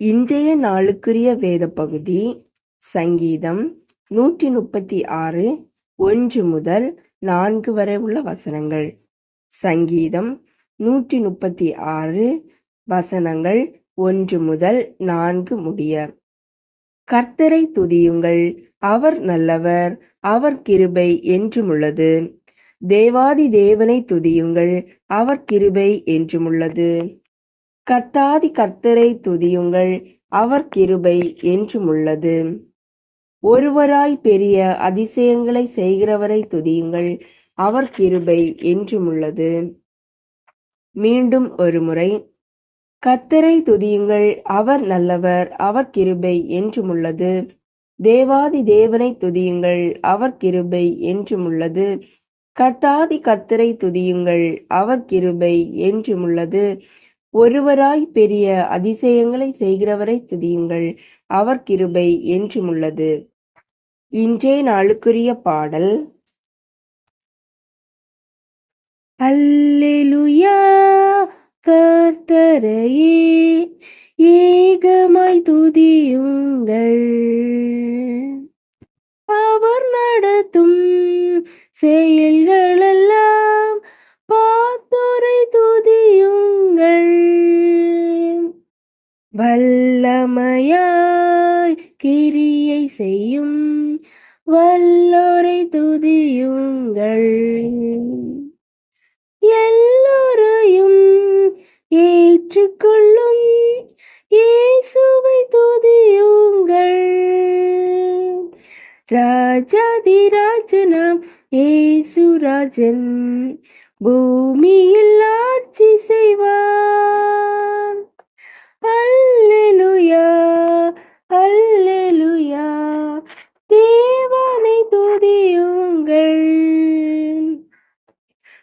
இன்றைய நாளுக்குரிய வேத பகுதி சங்கீதம் நூற்றி முப்பத்தி ஆறு ஒன்று முதல் நான்கு வரை உள்ள வசனங்கள். சங்கீதம் நூற்றி முப்பத்தி ஆறு வசனங்கள் ஒன்று முதல் நான்கு முடிய. கர்த்தரை துதியுங்கள் அவர் நல்லவர் அவர் கிருபை என்றுமுள்ளது தேவாதி தேவனை துதியுங்கள் அவர் கிருபை என்றுமுள்ளது கர்த்தாதி கர்த்தரை துதியுங்கள். அவர் கிருபை என்றுமுள்ளது. ஒருவராய் பெரிய அதிசயங்களை செய்கிறவரை துதியுங்கள். அவர் கிருபை என்றுமுள்ளது. மீண்டும் ஒருமுறை. கத்தரை துதியுங்கள். அவர் நல்லவர். அவர் கிருபை என்றுமுள்ளது. தேவாதி தேவனை துதியுங்கள். அவர் கிருபை என்றுமுள்ளது. கர்த்தாதி கர்த்தரை துதியுங்கள். அவர் கிருபை என்றுமுள்ளது. ஒருவராய் பெரிய அதிசயங்களை செய்கிறவரை துதியுங்கள். அவர் கிருபை என்றுமுள்ளது இன்றே நாளுக்குரிய பாடல். அல்லேலுயா! கர்த்தரையே! ஏகமாய் துதியுங்கள். அவர் நடத்தும் செயல்கள் வல்லமையாய் கிரியை செய்யும் வல்லோரை துதியுங்கள். எல்லோரையும் ஏற்றுக்கொள்ளும் இயேசுவை துதியுங்கள். ராஜாதி ராஜாதிராஜனாம் ஏசுராஜன் பூமியில் ஆட்சி செய்வார்.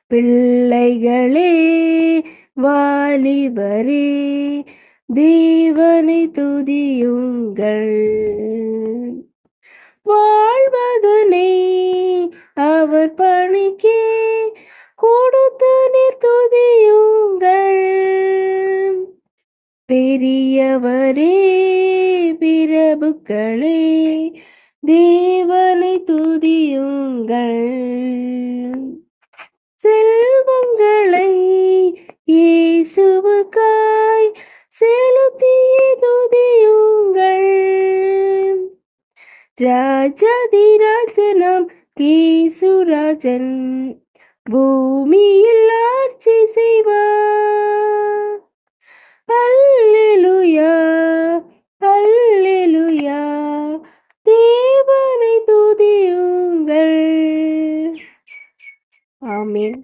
பிள்ளைகளே வாலிபரே தேவனை துதியுங்கள். வாழ்வதனை அவர் பணிக்கே கொடுத்து நீர் துதியுங்கள். பெரியவரே பிரபுக்களே தேவனை துதியுங்கள். ராஜாதிராஜனாம் கேசுராஜன் பூமியில் ஆட்சி செய்வார். அல்லேலுயா அல்லேலுயா தேவனை துதியுங்கள். ஆமீன்.